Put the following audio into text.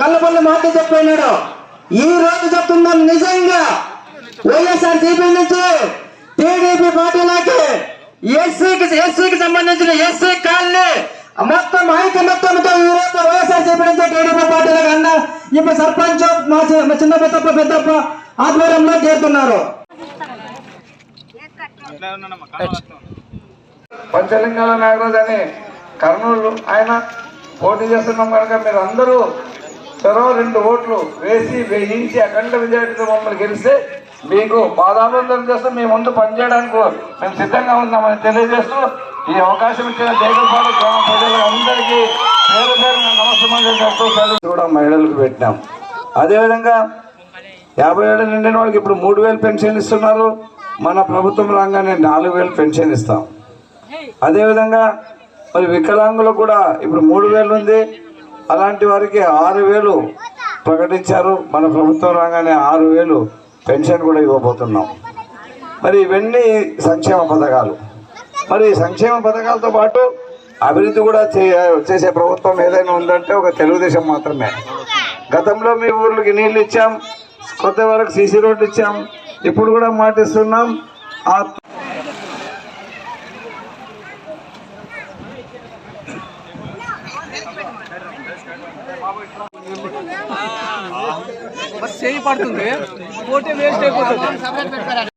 కళ్ళబొల్లి మాట చెప్పినాడు. ఈ రోజు చెప్తున్నాం నిజంగా. వైఎస్ఆర్ సిపి నుంచి టీడీపీ పార్టీలోకి ఎస్సీకి ఎస్సీకి సంబంధించిన ఎస్సీ కాలనీ మొత్తం ఐకమత్యంతో ఈ రోజు వైఎస్ఆర్ సిపి నుంచి టీడీపీ పార్టీలకు అన్న ఇప్పుడు సర్పంచ్ మా మా చిన్న పెద్దప్ప పెద్దప్ప ఆధ్వర్యంలో చేరుతున్నారు. పంచలింగాల నాగరాజు అని కర్నూలు ఆయన పోటీ చేస్తున్నాం కనుక మీరు అందరూ చొరవ రెండు ఓట్లు వేసి వేయించి అఖండ విజయాలతో మమ్మల్ని గెలిస్తే మీకు పాదాబంధం చేస్తూ. మీ ముందు పనిచేయడానికి మేము సిద్ధంగా ఉన్నామని తెలియజేస్తూ ఈ అవకాశం ఇచ్చిన దేగపాడు గ్రామ ప్రజలందరికీ పేరు పేరు నమస్కారం కూడా మహిళలకు పెట్టినాం. అదేవిధంగా యాభై ఏళ్ళు నిండిన వాళ్ళకి ఇప్పుడు మూడు వేలు పెన్షన్ ఇస్తున్నారు. మన ప్రభుత్వం రాగానే నాలుగు వేలు పెన్షన్ ఇస్తాం. అదేవిధంగా మరి వికలాంగులకు కూడా ఇప్పుడు మూడు వేలు ఉంది. అలాంటి వారికి ఆరు వేలు ప్రకటించారు. మన ప్రభుత్వం రాగానే ఆరు వేలు పెన్షన్ కూడా ఇవ్వబోతున్నాం. మరి ఇవన్నీ సంక్షేమ పథకాలు. మరి సంక్షేమ పథకాలతో పాటు అభివృద్ధి కూడా చేసే ప్రభుత్వం ఏదైనా ఉందంటే ఒక తెలుగుదేశం మాత్రమే. గతంలో మీ ఊర్లకి నీళ్ళు ఇచ్చాం కొత్త వరకు సీసీ రోడ్లు ఇచ్చాం ఇప్పుడు కూడా మాటిస్తున్నాం. ఆ చేయి పడుతుంది పోటీ వేస్ట్ అయిపోతుంది